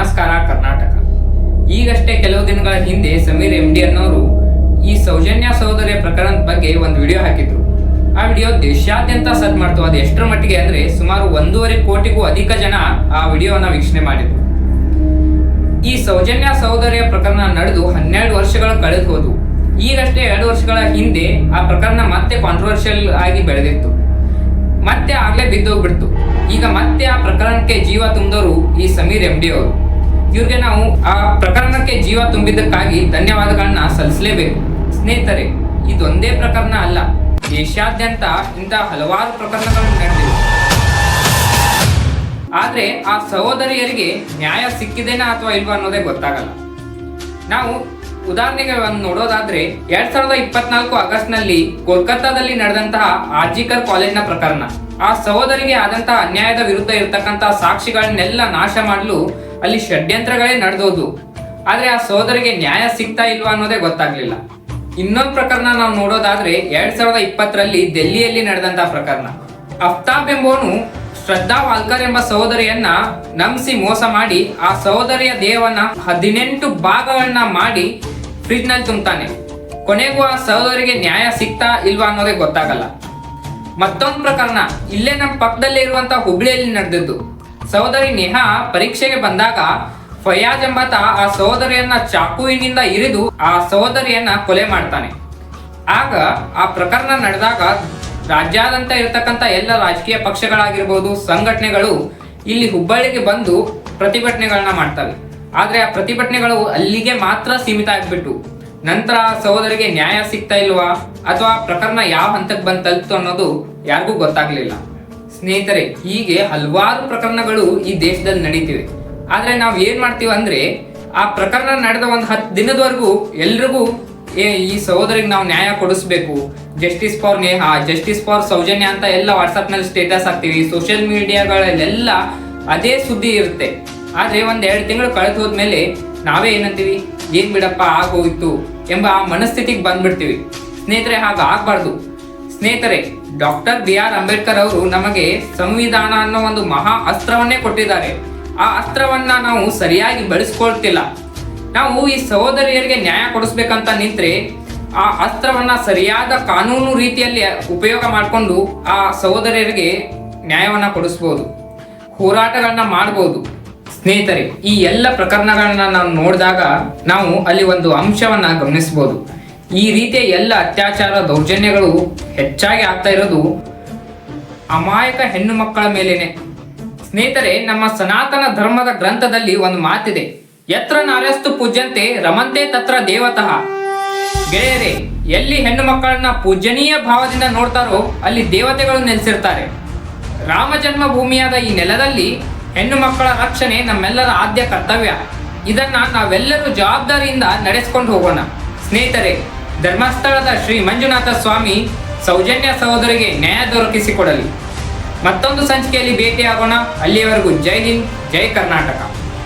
ನಮಸ್ಕಾರ ಕರ್ನಾಟಕ. ಈಗಷ್ಟೇ ಕೆಲವು ದಿನಗಳ ಹಿಂದೆ ಸಮೀರ್ ಎಂ ಡಿ ಅನ್ನೋರು ಈ ಸೌಜನ್ಯ ಸಹೋದರಿಯ ಪ್ರಕರಣದ ಬಗ್ಗೆ ಒಂದು ವಿಡಿಯೋ ಹಾಕಿದ್ರು. ಆ ವಿಡಿಯೋ ದೇಶಾದ್ಯಂತ ಸದ್ ಮಾಡ್ತು. ಅದು ಎಷ್ಟರ ಮಟ್ಟಿಗೆ ಅಂದ್ರೆ ಸುಮಾರು ಒಂದೂವರೆ ಕೋಟಿಗೂ ಅಧಿಕ ಜನ ಆ ವಿಡಿಯೋನ ವೀಕ್ಷಣೆ ಮಾಡಿದ್ರು. ಈ ಸೌಜನ್ಯ ಸಹೋದರಿಯ ಪ್ರಕರಣ ನಡೆದು ಹನ್ನೆರಡು ವರ್ಷಗಳ ಕಳೆದು ಹೋದವು ಈಗಷ್ಟೇ ಎರಡು ವರ್ಷಗಳ ಹಿಂದೆ ಆ ಪ್ರಕರಣ ಮತ್ತೆ ಕಾಂಟ್ರವರ್ಷಿಯಲ್ ಆಗಿ ಬೆಳೆದಿತ್ತು. ಮತ್ತೆ ಆಗ್ಲೇ ಬಿದ್ದೋಗ್ಬಿಡ್ತು. ಈಗ ಮತ್ತೆ ಆ ಪ್ರಕರಣಕ್ಕೆ ಜೀವ ತುಂಬಿದವರು ಈ ಸಮೀರ್ ಎಂ ಡಿ ಅವರು. ಇವ್ರಿಗೆ ನಾವು ಆ ಪ್ರಕರಣಕ್ಕೆ ಜೀವ ತುಂಬಿದ್ದಕ್ಕಾಗಿ ಧನ್ಯವಾದಗಳನ್ನ ಸಲ್ಲಿಸಲೇಬೇಕು. ಸ್ನೇಹಿತರೆ, ಇದೊಂದೇ ಪ್ರಕರಣ ಅಲ್ಲ ದೇಶಾದ್ಯಂತ ಇಂಥ ಹಲವಾರು ಪ್ರಕರಣಗಳು ನಡೆದಿವೆ. ಆದರೆ ಆ ಸಹೋದರಿಯರಿಗೆ ನ್ಯಾಯ ಸಿಕ್ಕಿದೇನಾ ಅಥವಾ ಇಲ್ವಾ ಅನ್ನೋದೇ ಗೊತ್ತಾಗಲ್ಲ. ನಾವು ಉದಾಹರಣೆಗೆ ಒಂದು ನೋಡೋದಾದ್ರೆ, ಎರಡ್ ಸಾವಿರದ ಇಪ್ಪತ್ನಾಲ್ಕು ಆಗಸ್ಟ್ನಲ್ಲಿ ಕೋಲ್ಕತ್ತಾದಲ್ಲಿ ನಡೆದಂತಹ ಆರ್ಜಿಕರ್ ಕಾಲೇಜ್ನ ಪ್ರಕರಣ. ಆ ಸಹೋದರಿಗೆ ಆದಂತಹ ಅನ್ಯಾಯದ ವಿರುದ್ಧ ಇರತಕ್ಕಂತಹ ಸಾಕ್ಷಿಗಳನ್ನೆಲ್ಲ ನಾಶ ಮಾಡಲು ಅಲ್ಲಿ ಷಡ್ಯಂತ್ರಗಳೇ ನಡೆದೋದು. ಆದರೆ ಆ ಸಹೋದರಿಗೆ ನ್ಯಾಯ ಸಿಗ್ತಾ ಇಲ್ವಾ ಅನ್ನೋದೇ ಗೊತ್ತಾಗ್ಲಿಲ್ಲ. ಇನ್ನೊಂದು ಪ್ರಕರಣ ನಾವು ನೋಡೋದಾದ್ರೆ ಎರಡ್ ಸಾವಿರದ ಇಪ್ಪತ್ತರಲ್ಲಿ ದೆಹಲಿಯಲ್ಲಿ ನಡೆದಂತಹ ಪ್ರಕರಣ. ಅಫ್ತಾಬ್ ಎಂಬುವನು ಶ್ರದ್ಧಾ ವಾಲ್ಕರ್ ಎಂಬ ಸಹೋದರಿಯನ್ನ ನಂಬಿಸಿ ಮೋಸ ಮಾಡಿ ಆ ಸಹೋದರಿಯ ದೇಹವನ್ನ ಹದಿನೆಂಟು ಭಾಗಗಳನ್ನ ಮಾಡಿ ಫ್ರಿಜ್ನಲ್ಲಿ ತುಂಬುತ್ತಾನೆ ಕೊನೆಗೂ ಆ ಸಹೋದರಿಗೆ ನ್ಯಾಯ ಸಿಗ್ತಾ ಇಲ್ವಾ ಅನ್ನೋದೇ ಗೊತ್ತಾಗಲ್ಲ. ಮತ್ತೊಂದು ಪ್ರಕರಣ, ಇಲ್ಲೇ ನಮ್ಮ ಪಕ್ಕದಲ್ಲೇ ಇರುವಂತಹ ಹುಬ್ಳಿಯಲ್ಲಿ ನಡೆದಿದ್ದು. ಸಹೋದರಿ ನೇಹಾ ಪರೀಕ್ಷೆಗೆ ಬಂದಾಗ ಫಯಾಜ್ ಎಂಬಾತ ಆ ಸಹೋದರಿಯನ್ನ ಚಾಕುವಿನಿಂದ ಇರಿದು ಆ ಸಹೋದರಿಯನ್ನ ಕೊಲೆ ಮಾಡ್ತಾನೆ. ಆಗ ಆ ಪ್ರಕರಣ ನಡೆದಾಗ ರಾಜ್ಯಾದ್ಯಂತ ಇರತಕ್ಕಂಥ ಎಲ್ಲ ರಾಜಕೀಯ ಪಕ್ಷಗಳಾಗಿರ್ಬೋದು, ಸಂಘಟನೆಗಳು ಇಲ್ಲಿ ಹುಬ್ಬಳ್ಳಿಗೆ ಬಂದು ಪ್ರತಿಭಟನೆಗಳನ್ನ ಮಾಡ್ತವೆ. ಆದ್ರೆ ಆ ಪ್ರತಿಭಟನೆಗಳು ಅಲ್ಲಿಗೆ ಮಾತ್ರ ಸೀಮಿತ ಆಗ್ಬಿಟ್ಟು ನಂತರ ಸಹೋದರಿಗೆ ನ್ಯಾಯ ಸಿಗ್ತಾ ಇಲ್ವಾ? ಅಥವಾ ಪ್ರಕರಣ ಯಾವ ಹಂತಕ್ಕೆ ಬಂದು ತಲುಪ್ತು ಅನ್ನೋದು ಯಾರಿಗೂ ಗೊತ್ತಾಗ್ಲಿಲ್ಲ. ಸ್ನೇಹಿತರೆ, ಹೀಗೆ ಹಲವಾರು ಪ್ರಕರಣಗಳು ಈ ದೇಶದಲ್ಲಿ ನಡೀತಿವೆ. ಆದರೆ ನಾವು ಏನ್ ಮಾಡ್ತೀವಿ ಅಂದ್ರೆ, ಆ ಪ್ರಕರಣ ನಡೆದ ಒಂದು ಹತ್ತು ದಿನದವರೆಗೂ ಎಲ್ರಿಗೂ, ಏ, ಈ ಸಹೋದರಿಗೆ ನಾವು ನ್ಯಾಯ ಕೊಡಿಸ್ಬೇಕು. Justice for Neha justice for Soujanya ಅಂತ ಎಲ್ಲ ವಾಟ್ಸಪ್ನಲ್ಲಿ ಸ್ಟೇಟಸ್ ಹಾಕ್ತಿವಿ. ಸೋಷಿಯಲ್ ಮೀಡಿಯಾಗಳಲ್ಲೆಲ್ಲ ಅದೇ ಸುದ್ದಿ ಇರುತ್ತೆ. ಆದ್ರೆ ಒಂದ್ ಎರಡು ತಿಂಗಳು ಕಳೆದು ಹೋದ್ಮೇಲೆ ನಾವೇ ಏನಂತೀವಿ ಏನ್ ಬಿಡಪ್ಪ, ಆಗೋಯ್ತು ಎಂಬ ಆ ಮನಸ್ಥಿತಿಗೆ ಬಂದ್ಬಿಡ್ತೀವಿ. ಸ್ನೇಹಿತರೆ, ಹಾಗ ಆಗ್ಬಾರ್ದು. ಸ್ನೇಹಿತರೆ ಡಾಕ್ಟರ್ ಬಿ ಆರ್ ಅಂಬೇಡ್ಕರ್ ಅವರು ನಮಗೆ ಸಂವಿಧಾನ ಅನ್ನೋ ಒಂದು ಮಹಾ ಅಸ್ತ್ರವನ್ನೇ ಕೊಟ್ಟಿದ್ದಾರೆ. ಆ ಅಸ್ತ್ರವನ್ನ ನಾವು ಸರಿಯಾಗಿ ಬಳಸ್ಕೊಳ್ತಿಲ್ಲ. ನಾವು ಈ ಸಹೋದರಿಯರಿಗೆ ನ್ಯಾಯ ಕೊಡಿಸ್ಬೇಕಂತ ನಿಂತ್ರೆ ಆ ಅಸ್ತ್ರವನ್ನ ಸರಿಯಾದ ಕಾನೂನು ರೀತಿಯಲ್ಲಿ ಉಪಯೋಗ ಮಾಡಿಕೊಂಡು ಆ ಸಹೋದರಿಯರಿಗೆ ನ್ಯಾಯವನ್ನ ಕೊಡಿಸ್ಬೋದು. ಹೋರಾಟಗಳನ್ನ ಮಾಡ್ಬೋದು. ಸ್ನೇಹಿತರೆ, ಈ ಎಲ್ಲ ಪ್ರಕರಣಗಳನ್ನ ನಾವು ನೋಡಿದಾಗ ನಾವು ಅಲ್ಲಿ ಒಂದು ಅಂಶವನ್ನ ಗಮನಿಸಬಹುದು ಈ ರೀತಿಯ ಎಲ್ಲ ಅತ್ಯಾಚಾರ ದೌರ್ಜನ್ಯಗಳು ಹೆಚ್ಚಾಗಿ ಆಗ್ತಾ ಇರೋದು ಅಮಾಯಕ ಹೆಣ್ಣು ಮಕ್ಕಳ ಮೇಲೇನೆ. ಸ್ನೇಹಿತರೆ, ನಮ್ಮ ಸನಾತನ ಧರ್ಮದ ಗ್ರಂಥದಲ್ಲಿ ಒಂದು ಮಾತಿದೆ. ಯತ್ರ ನಾರ್ಯಸ್ತು ಪೂಜ್ಯಂತೆ ರಮಂತೆ ತತ್ರ ದೇವತಃ. ಗೆಳೆಯರೆ, ಎಲ್ಲಿ ಹೆಣ್ಣು ಮಕ್ಕಳನ್ನ ಪೂಜನೀಯ ಭಾವದಿಂದ ನೋಡ್ತಾರೋ ಅಲ್ಲಿ ದೇವತೆಗಳು ನೆಲೆಸಿರ್ತಾರೆ. ರಾಮ ಜನ್ಮಭೂಮಿಯಾದ ಈ ನೆಲದಲ್ಲಿ ಹೆಣ್ಣು ಮಕ್ಕಳ ರಕ್ಷಣೆ ನಮ್ಮೆಲ್ಲರ ಆದ್ಯ ಕರ್ತವ್ಯ. ಇದನ್ನ ನಾವೆಲ್ಲರೂ ಜವಾಬ್ದಾರಿಯಿಂದ ನಡೆಸ್ಕೊಂಡು ಹೋಗೋಣ. ಸ್ನೇಹಿತರೆ ಧರ್ಮಸ್ಥಳದ ಶ್ರೀ ಮಂಜುನಾಥ ಸ್ವಾಮಿ ಸೌಜನ್ಯ ಸಹೋದರಿಗೆ ನ್ಯಾಯ ದೊರಕಿಸಿಕೊಡಲಿ. ಮತ್ತೊಂದು ಸಂಚಿಕೆಯಲ್ಲಿ ಭೇಟಿಯಾಗೋಣ. ಅಲ್ಲಿಯವರೆಗೂ ಜೈ ಹಿಂದ್, ಜೈ ಕರ್ನಾಟಕ.